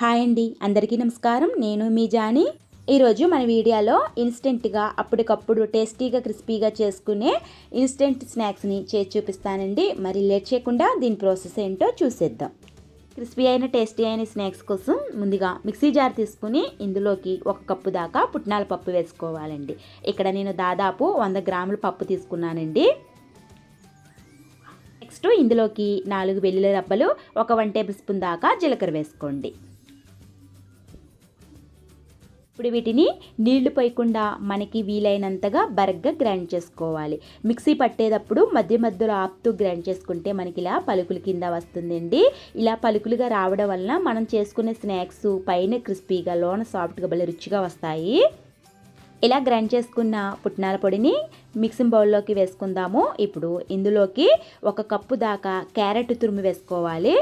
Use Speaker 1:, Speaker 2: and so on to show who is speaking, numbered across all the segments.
Speaker 1: Hi అండి. అందరికీ నమస్కారం. నేను మీ జాని. ఈరోజు మన వీడియోలో ఇన్స్టెంట్గా అప్పటికప్పుడు టేస్టీగా క్రిస్పీగా చేసుకునే ఇన్స్టెంట్ స్నాక్స్ని చేసి చూపిస్తానండి. మరి లేట్ చేయకుండా దీని ప్రాసెస్ ఏంటో చూసేద్దాం. క్రిస్పీ అయిన టేస్టీ అయిన స్నాక్స్ కోసం ముందుగా మిక్సీ జార్ తీసుకుని ఇందులోకి ఒక కప్పు దాకా పుట్నాల పప్పు వేసుకోవాలండి. ఇక్కడ నేను దాదాపు వంద గ్రాముల పప్పు తీసుకున్నానండి. నెక్స్ట్ ఇందులోకి నాలుగు వెల్లుల్లి రబ్బలు ఒక వన్ టేబుల్ స్పూన్ దాకా జీలకర్ర వేసుకోండి. ఇప్పుడు వీటిని నీళ్ళు పోయకుండా మనకి వీలైనంతగా బరగ్గా గ్రైండ్ చేసుకోవాలి. మిక్సీ పట్టేటప్పుడు మధ్య మధ్యలో ఆపుతూ గ్రైండ్ చేసుకుంటే మనకి ఇలా పలుకుల కింద వస్తుందండి. ఇలా పలుకులుగా రావడం వలన మనం చేసుకునే స్నాక్స్ పైన క్రిస్పీగా లోన సాఫ్ట్గా భలే రుచిగా వస్తాయి. ఇలా గ్రైండ్ చేసుకున్న పుట్నాల పొడిని మిక్సింగ్ బౌల్లోకి వేసుకుందాము. ఇప్పుడు ఇందులోకి ఒక కప్పు దాకా క్యారెట్ తురుము వేసుకోవాలి.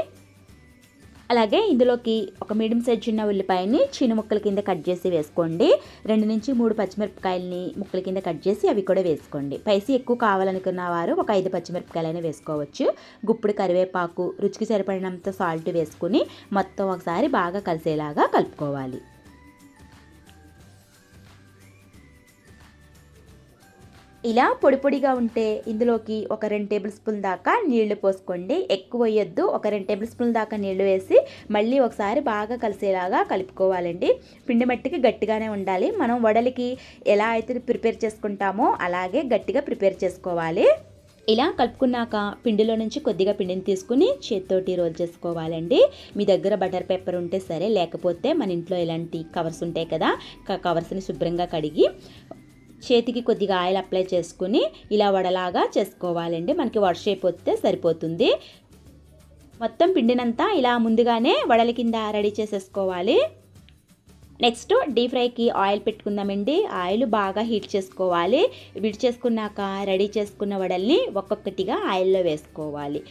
Speaker 1: అలాగే ఇందులోకి ఒక మీడియం సైజ్ చిన్న ఉల్లిపాయని చిన్న ముక్కల కింద కట్ చేసి వేసుకోండి. రెండు నుంచి మూడు పచ్చిమిరపకాయలని ముక్కల కింద కట్ చేసి అవి కూడా వేసుకోండి. పైసి ఎక్కువ కావాలనుకున్న వారు ఒక ఐదు పచ్చిమిరపకాయలైనా వేసుకోవచ్చు. గుప్పుడు కరివేపాకు రుచికి సరిపడినంత సాల్ట్ వేసుకుని మొత్తం ఒకసారి బాగా కలిసేలాగా కలుపుకోవాలి. ఇలా పొడి పొడిగా ఉంటే ఇందులోకి ఒక రెండు టేబుల్ స్పూన్ దాకా నీళ్ళు పోసుకోండి. ఎక్కువ వేయొద్దు. ఒక రెండు టేబుల్ స్పూన్ దాకా నీళ్ళు వేసి మళ్ళీ ఒకసారి బాగా కలిసేలాగా కలుపుకోవాలండి. పిండి మట్టికి గట్టిగానే ఉండాలి. మనం వడలికి ఎలా అయితే ప్రిపేర్ చేసుకుంటామో అలాగే గట్టిగా ప్రిపేర్ చేసుకోవాలి. ఇలా కలుపుకున్నాక పిండిలో నుంచి కొద్దిగా పిండిని తీసుకుని చేత్తోటి రోల్ చేసుకోవాలండి. మీ దగ్గర బటర్ పేపర్ ఉంటే సరే లేకపోతే మన ఇంట్లో ఇలాంటి కవర్స్ ఉంటాయి కదా కవర్స్ని శుభ్రంగా కడిగి చేతికి కొద్దిగా ఆయిల్ అప్లై చేసుకుని ఇలా వడలాగా చేసుకోవాలండి. మనకి వడ షేప్ వస్తే సరిపోతుంది. మొత్తం పిండినంతా ఇలా ముందుగానే వడల కింద రెడీ చేసేసుకోవాలి. నెక్స్ట్ డీప్ ఫ్రైకి ఆయిల్ పెట్టుకుందామండి. ఆయిల్ బాగా హీట్ చేసుకోవాలి. హీట్ చేసుకున్నాక రెడీ చేసుకున్న వడల్ని ఒక్కొక్కటిగా ఆయిల్లో వేసుకోవాలి.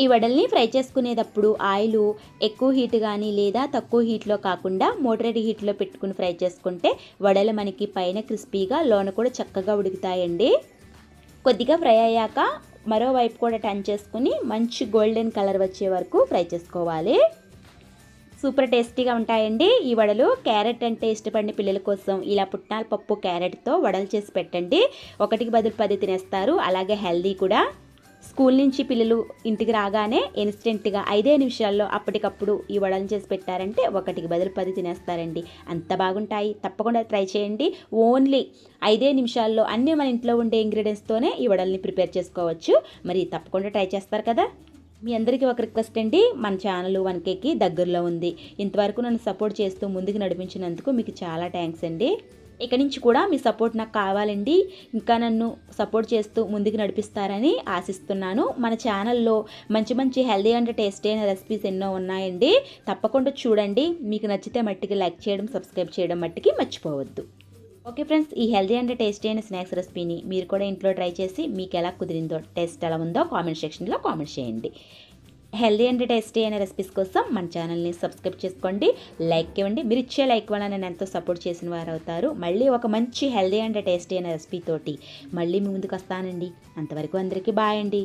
Speaker 1: ఈ వడల్ని ఫ్రై చేసుకునేటప్పుడు ఆయిల్ ఎక్కువ హీట్ కానీ లేదా తక్కువ హీట్లో కాకుండా మోటరేట్ హీట్లో పెట్టుకుని ఫ్రై చేసుకుంటే వడలు మనకి పైన క్రిస్పీగా లోన కూడా చక్కగా ఉడుకుతాయండి. కొద్దిగా ఫ్రై అయ్యాక మరోవైపు కూడా టర్న్ చేసుకుని మంచి గోల్డెన్ కలర్ వచ్చే వరకు ఫ్రై చేసుకోవాలి. సూపర్ టేస్టీగా ఉంటాయండి ఈ వడలు. క్యారెట్ అంటే ఇష్టపడిన పిల్లల కోసం ఇలా పుట్నాల పప్పు క్యారెట్తో వడలు చేసి పెట్టండి. ఒకటికి బదులు పది తినేస్తారు. అలాగే హెల్దీ కూడా. స్కూల్ నుంచి పిల్లలు ఇంటికి రాగానే ఇన్స్టెంట్గా ఐదే నిమిషాల్లో అప్పటికప్పుడు ఈ వడలు చేసి పెట్టారంటే ఒకటికి బదులు పది తినేస్తారండి. అంత బాగుంటాయి. తప్పకుండా ట్రై చేయండి. ఓన్లీ ఐదే నిమిషాల్లో అన్నీ మన ఇంట్లో ఉండే ఇంగ్రీడియంట్స్తోనే ఈ వడల్ని ప్రిపేర్ చేసుకోవచ్చు. మరి తప్పకుండా ట్రై చేస్తారు కదా? మీ అందరికీ ఒక రిక్వెస్ట్ అండి. మన ఛానల్ వన్ కేకి దగ్గరలో ఉంది. ఇంతవరకు నన్ను సపోర్ట్ చేస్తూ ముందుకు నడిపించినందుకు మీకు చాలా థ్యాంక్స్ అండి. ఇక నుంచి కూడా మీ సపోర్ట్ నాకు కావాలండి. ఇంకా నన్ను సపోర్ట్ చేస్తూ ముందుకు నడిపిస్తారని ఆశిస్తున్నాను. మన ఛానల్లో మంచి మంచి హెల్దీ అండ్ టేస్టీ అయిన రెసిపీస్ ఎన్నో ఉన్నాయండి. తప్పకుండా చూడండి. మీకు నచ్చితే మట్టికి లైక్ చేయడం సబ్స్క్రైబ్ చేయడం మట్టికి మర్చిపోవద్దు. ఓకే ఫ్రెండ్స్ ఈ హెల్దీ అండ్ టేస్టీ అయిన స్నాక్స్ రెసిపీని మీరు కూడా ఇంట్లో ట్రై చేసి మీకు ఎలా కుదిరిందో టేస్ట్ ఎలా ఉందో కామెంట్ సెక్షన్లో కామెంట్ చేయండి. హెల్దీ అండ్ టేస్టీ అయిన రెసిపీస్ కోసం మన ఛానల్ని సబ్స్క్రైబ్ చేసుకోండి లైక్ ఇవ్వండి. మీరు ఇచ్చే లైక్ వల్ల నేను ఎంతో సపోర్ట్ చేసిన వారు అవుతారు మళ్ళీ ఒక మంచి హెల్దీ అండ్ టేస్టీ అయిన రెసిపీ తోటి మళ్ళీ మీ ముందుకు వస్తానండి. అంతవరకు అందరికీ బాయ్ అండి.